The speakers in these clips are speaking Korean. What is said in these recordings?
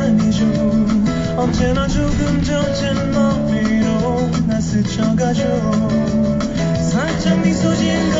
아니죠. 언제나 조금 젖은 머리로 나 스쳐가죠. 살짝 미소 진다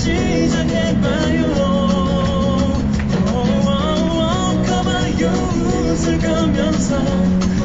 시작해봐요. Oh, oh, oh, 가봐요 웃을 거면서.